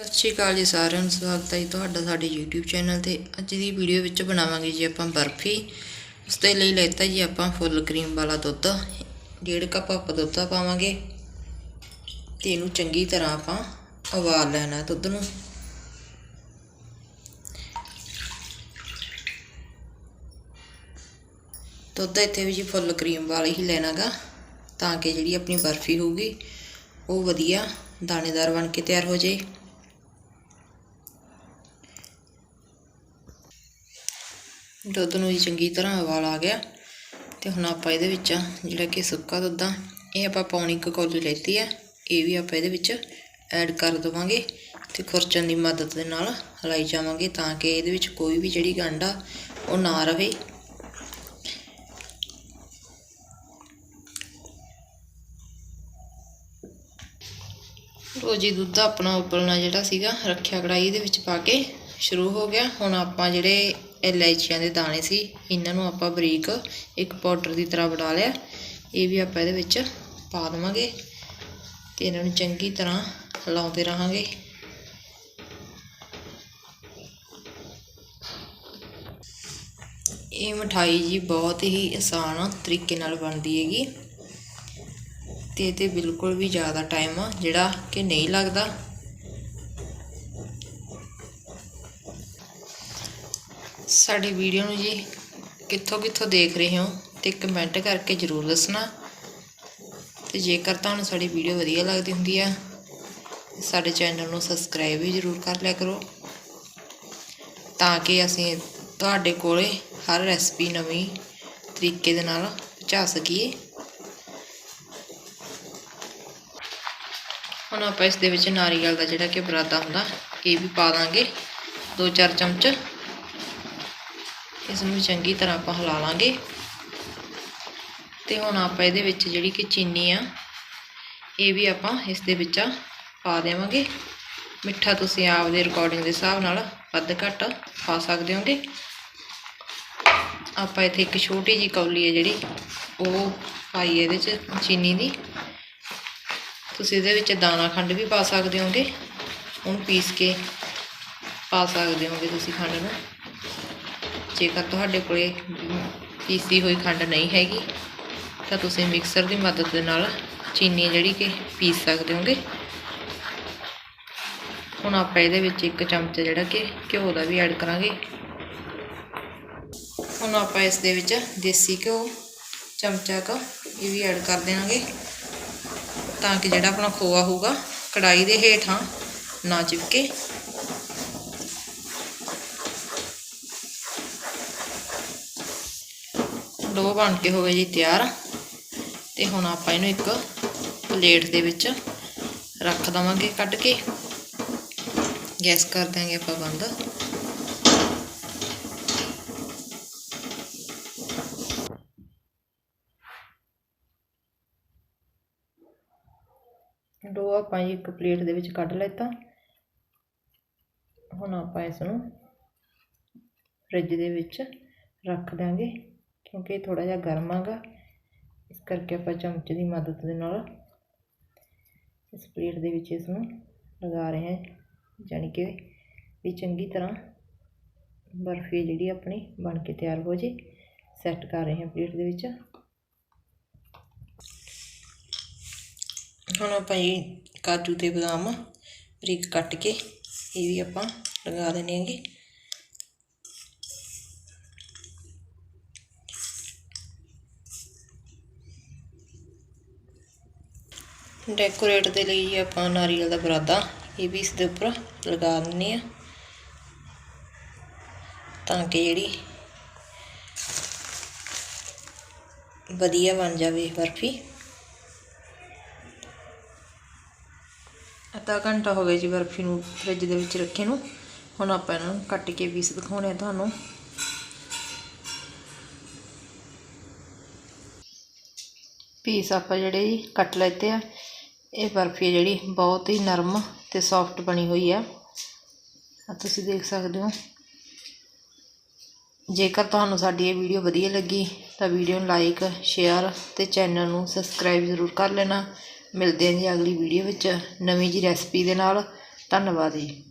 ਸਤਿ ਸ਼੍ਰੀ ਅਕਾਲ ਜੀ ਸਾਰਿਆਂ ਨੂੰ, ਸਵਾਗਤ ਹੈ ਜੀ ਤੁਹਾਡਾ ਸਾਡੇ YouTube ਚੈਨਲ ਤੇ। ਅੱਜ ਦੀ ਵੀਡੀਓ ਵਿੱਚ ਬਣਾਵਾਂਗੇ ਜੀ ਆਪਾਂ ਬਰਫੀ। ਉਸ ਦੇ ਲਈ ਲੈਤਾ ਜੀ ਆਪਾਂ ਫੁੱਲ ਕਰੀਮ ਵਾਲਾ ਦੁੱਧ। ਡੇਢ ਕੱਪ ਆਪਾਂ ਦੁੱਧ ਪਾਵਾਂਗੇ। ਤੇ ਇਹਨੂੰ ਚੰਗੀ ਤਰ੍ਹਾਂ ਆਪਾਂ ਉਬਾਲ ਲੈਣਾ ਦੁੱਧ ਨੂੰ। ਦੁੱਧ ਇੱਥੇ ਵੀ ਜੀ ਫੁੱਲ ਕਰੀਮ ਵਾਲਾ ਹੀ ਲੈਣਾਗਾ, ਤਾਂ ਕਿ ਜਿਹੜੀ ਆਪਣੀ ਬਰਫੀ ਹੋਊਗੀ, ਉਹ ਵਧੀਆ ਦਾਣੇਦਾਰ ਬਣ ਕੇ ਤਿਆਰ ਹੋ ਜਾਏ। ਦੁੱਧ ਨੂੰ ਜੀ ਚੰਗੀ ਤਰ੍ਹਾਂ ਉਬਾਲ ਆ ਗਿਆ ਤੇ ਹੁਣ ਆਪਾਂ ਇਹਦੇ ਵਿੱਚ ਜਿਹੜਾ ਕਿ ਸੁੱਕਾ ਦੁੱਧ ਆ, ਇਹ ਆਪਾਂ ਪੌਣੀ ਕੁ ਕੌਲੀ ਲੈਤੀ ਆ, ਇਹ ਵੀ ਆਪਾਂ ਇਹਦੇ ਵਿੱਚ ਐਡ ਕਰ ਦਵਾਂਗੇ ਤੇ ਖੁਰਚਣ ਦੀ ਮਦਦ ਦੇ ਨਾਲ ਹਲਾਈ ਜਾਵਾਂਗੇ ਤਾਂ ਕਿ ਇਹਦੇ ਵਿੱਚ ਕੋਈ ਵੀ ਜਿਹੜੀ ਗੰਢ ਆ, ਉਹ ਨਾ ਰਵੇ। ਰੋਜੀ ਦੁੱਧ ਆਪਣਾ ਉਬਲਣਾ ਜਿਹੜਾ ਸੀਗਾ, ਰੱਖਿਆ ਕੜਾਈ ਦੇ ਵਿੱਚ ਪਾ ਕੇ ਸ਼ੁਰੂ ਹੋ ਗਿਆ। ਹੁਣ ਆਪਾਂ ਜਿਹੜੇ ਇਲਾਇਚੀਆਂ ਦੇ ਦਾਣੇ ਸੀ। ਇਹਨਾਂ ਨੂੰ ਆਪਾਂ ਬਰੀਕ ਇੱਕ ਪਾਊਡਰ ਦੀ ਤਰ੍ਹਾਂ ਬਣਾ ਲਿਆ। ਇਹ ਵੀ ਆਪਾਂ ਇਹਦੇ ਵਿੱਚ ਪਾ ਦੇਵਾਂਗੇ ਤੇ ਇਹਨਾਂ ਨੂੰ ਚੰਗੀ ਤਰ੍ਹਾਂ ਹਿਲਾਉਂਦੇ ਰਹਾਂਗੇ। ਇਹ ਮਠਾਈ ਜੀ ਬਹੁਤ ਹੀ ਆਸਾਨ ਤਰੀਕੇ ਨਾਲ ਬਣਦੀ ਹੈਗੀ। ਤੇ ਇਹ ਤੇ ਬਿਲਕੁਲ ਵੀ ਜ਼ਿਆਦਾ ਟਾਈਮ ਜਿਹੜਾ ਕਿ ਨਹੀਂ ਲੱਗਦਾ। ਸਾਡੀ ਵੀਡੀਓ ਨੂੰ ਜੀ ਕਿੱਥੋਂ ਕਿੱਥੋਂ ਦੇਖ ਰਹੇ ਹੋ ਤੇ ਕਮੈਂਟ ਕਰਕੇ ਜ਼ਰੂਰ ਦੱਸਣਾ। ਤੇ ਜੇਕਰ ਤੁਹਾਨੂੰ ਸਾਡੀ ਵੀਡੀਓ ਵਧੀਆ ਲੱਗਦੀ ਹੁੰਦੀ ਆ, ਸਾਡੇ ਚੈਨਲ ਨੂੰ ਸਬਸਕ੍ਰਾਈਬ ਵੀ ਜ਼ਰੂਰ ਕਰ ਲਿਆ ਕਰੋ। ਤਾਂ ਕਿ ਅਸੀਂ ਤੁਹਾਡੇ ਕੋਲੇ ਹਰ ਰੈਸਪੀ ਨਵੀਂ ਤਰੀਕੇ ਦੇ ਨਾਲ ਪਹੁੰਚਾ ਸਕੀਏ। ਹੁਣ ਆਪਾਂ ਇਸ ਦੇ ਵਿੱਚ ਨਾਰੀਅਲ ਦਾ ਜਿਹੜਾ ਕਿ ਬਰਾਦਾ ਹੁੰਦਾ, ਇਹ ਵੀ ਪਾ ਦਾਂਗੇ। 2-4 ਚਮਚ ਇਸ ਨੂੰ ਚੰਗੀ ਤਰ੍ਹਾਂ ਆਪਾਂ ਹਿਲਾ ਲਾਂਗੇ। ਤੇ ਹੁਣ ਆਪਾਂ ਇਹਦੇ ਵਿੱਚ ਜਿਹੜੀ ਕਿ ਚੀਨੀ ਆ, ਇਹ ਵੀ ਆਪਾਂ ਇਸ ਦੇ ਵਿੱਚ ਪਾ ਦੇਵਾਂਗੇ। ਮਿੱਠਾ ਤੁਸੀਂ ਆਪ ਦੇ ਰਿਕਾਰਡਿੰਗ ਦੇ ਹਿਸਾਬ ਨਾਲ ਵੱਧ ਘੱਟ ਪਾ ਸਕਦੇ ਹੋਗੇ। ਆਪਾਂ ਇੱਥੇ ਇੱਕ ਛੋਟੀ ਜੀ ਕੌਲੀ ਹੈ ਜਿਹੜੀ, ਉਹ ਪਾਈ ਇਹਦੇ 'ਚ ਚੀਨੀ ਦੀ। ਤੁਸੀਂ ਇਹਦੇ ਵਿੱਚ ਦਾਣਾ ਖੰਡ ਵੀ ਪਾ ਸਕਦੇ ਹੋਗੇ। ਉਹਨੂੰ ਪੀਸ ਕੇ ਪਾ ਸਕਦੇ ਹੋਗੇ ਤੁਸੀਂ ਖੰਡ ਨੂੰ। ਜੇਕਰ ਤੁਹਾਡੇ ਕੋਲੇ ਪੀਸੀ ਹੋਈ ਖੰਡ ਨਹੀਂ ਹੈਗੀ, ਤਾਂ ਤੁਸੀਂ ਮਿਕਸਰ ਦੀ ਮਦਦ ਦੇ ਨਾਲ ਚੀਨੀ ਜਿਹੜੀ ਕਿ ਪੀਸ ਸਕਦੇ ਹੋਗੇ। ਹੁਣ ਆਪਾਂ ਇਹਦੇ ਵਿੱਚ ਇੱਕ ਚਮਚ ਜਿਹੜਾ ਕਿ ਘਿਓ ਦਾ ਵੀ ਐਡ ਕਰਾਂਗੇ। ਹੁਣ ਆਪਾਂ ਇਸ ਦੇ ਵਿੱਚ ਦੇਸੀ ਘਿਓ, ਚਮਚਾ ਕ ਇਹ ਵੀ ਐਡ ਕਰ ਦੇਵਾਂਗੇ ਤਾਂ ਕਿ ਜਿਹੜਾ ਆਪਣਾ ਖੋਆ ਹੋਊਗਾ ਕੜਾਈ ਦੇ ਹੇਠਾਂ ਨਾ ਚਿਪਕੇ। ਡੋ ਬਣ ਕੇ ਹੋ ਗਿਆ ਜੀ ਤਿਆਰ। ਤੇ ਹੁਣ ਆਪਾਂ ਇਹਨੂੰ ਇੱਕ ਪਲੇਟ ਦੇ ਵਿੱਚ ਰੱਖ ਦਵਾਂਗੇ ਕੱਢ ਕੇ। ਗੈਸ ਕਰ ਦਾਂਗੇ ਆਪਾਂ ਬੰਦ। ਡੋ ਆਪਾਂ ਜੀ ਇੱਕ ਪਲੇਟ ਦੇ ਵਿੱਚ ਕੱਢ ਲੈਤਾ। ਹੁਣ ਆਪਾਂ ਇਸ ਨੂੰ ਫ੍ਰਿਜ ਦੇ ਵਿੱਚ ਰੱਖ ਦਾਂਗੇ ਕਿਉਂਕਿ ਇਹ ਥੋੜਾ ਜਿਹਾ ਗਰਮ ਆਗਾ ਇਸ ਕਰਕੇ ਆਪਾਂ ਚਮਚ ਦੀ ਮਦਦ ਦੇ ਨਾਲ ਇਸ ਪਲੇਟ ਦੇ ਵਿੱਚ ਇਸ ਨੂੰ ਲਗਾ ਰਹੇ ਹਾਂ। ਯਾਨੀ ਕਿ ਵੀ ਚੰਗੀ ਤਰ੍ਹਾਂ ਬਰਫੀ ਜਿਹੜੀ ਆਪਣੀ ਬਣ ਕੇ ਤਿਆਰ ਹੋ ਜੇ। ਸੈੱਟ ਕਰ ਰਹੇ ਹਾਂ ਪਲੇਟ ਦੇ ਵਿੱਚ। ਹੁਣ ਆਪਾਂ ਇਹ ਕਾਜੂ ਤੇ ਬਦਾਮ ਬਰੀਕ ਕੱਟ ਕੇ ਇਹ ਵੀ ਆਪਾਂ ਲਗਾ ਦੇਣੇ ਹੈਗੇ। ਡੈਕੋਰੇਟ ਦੇ ਲਈ ਆਪਾਂ ਨਾਰੀਅਲ ਦਾ ਬਰਾਦਾ, ਇਹ ਵੀ ਇਸ ਦੇ ਉੱਪਰ ਲਗਾ ਦਿੰਨੇ ਆ ਤਾਂ ਕਿ ਜਿਹੜੀ ਵਧੀਆ ਬਣ ਜਾਵੇ ਬਰਫੀ। ਅੱਧਾ ਘੰਟਾ ਹੋ ਗਿਆ ਜੀ ਬਰਫੀ ਨੂੰ ਫ੍ਰਿਜ ਦੇ ਵਿੱਚ ਰੱਖੇ ਨੂੰ। ਹੁਣ ਆਪਾਂ ਇਹਨਾਂ ਨੂੰ ਕੱਟ ਕੇ ਪੀਸ ਦਿਖਾਉਣੇ ਆ ਤੁਹਾਨੂੰ। ਪੀਸ ਆਪਾਂ ਜਿਹੜੇ ਜੀ ਕੱਟ ਲੈਤੇ ਆ। ਇਹ ਬਰਫੀ ਹੈ ਜਿਹੜੀ, ਬਹੁਤ ਹੀ ਨਰਮ ਤੇ ਸੌਫਟ ਬਣੀ ਹੋਈ ਆ ਆ ਤੁਸੀਂ ਦੇਖ ਸਕਦੇ ਹੋ। ਜੇਕਰ ਤੁਹਾਨੂੰ ਸਾਡੀ ਇਹ ਵੀਡੀਓ ਵਧੀਆ ਲੱਗੀ, ਤਾਂ ਵੀਡੀਓ ਨੂੰ ਲਾਈਕ ਸ਼ੇਅਰ ਤੇ ਚੈਨਲ ਨੂੰ ਸਬਸਕ੍ਰਾਈਬ ਜ਼ਰੂਰ ਕਰ ਲੈਣਾ। ਮਿਲਦੇ ਹਾਂ ਜੀ ਅਗਲੀ ਵੀਡੀਓ ਵਿੱਚ ਨਵੀਂ ਜੀ ਰੈਸਪੀ ਦੇ ਨਾਲ। ਧੰਨਵਾਦ ਜੀ।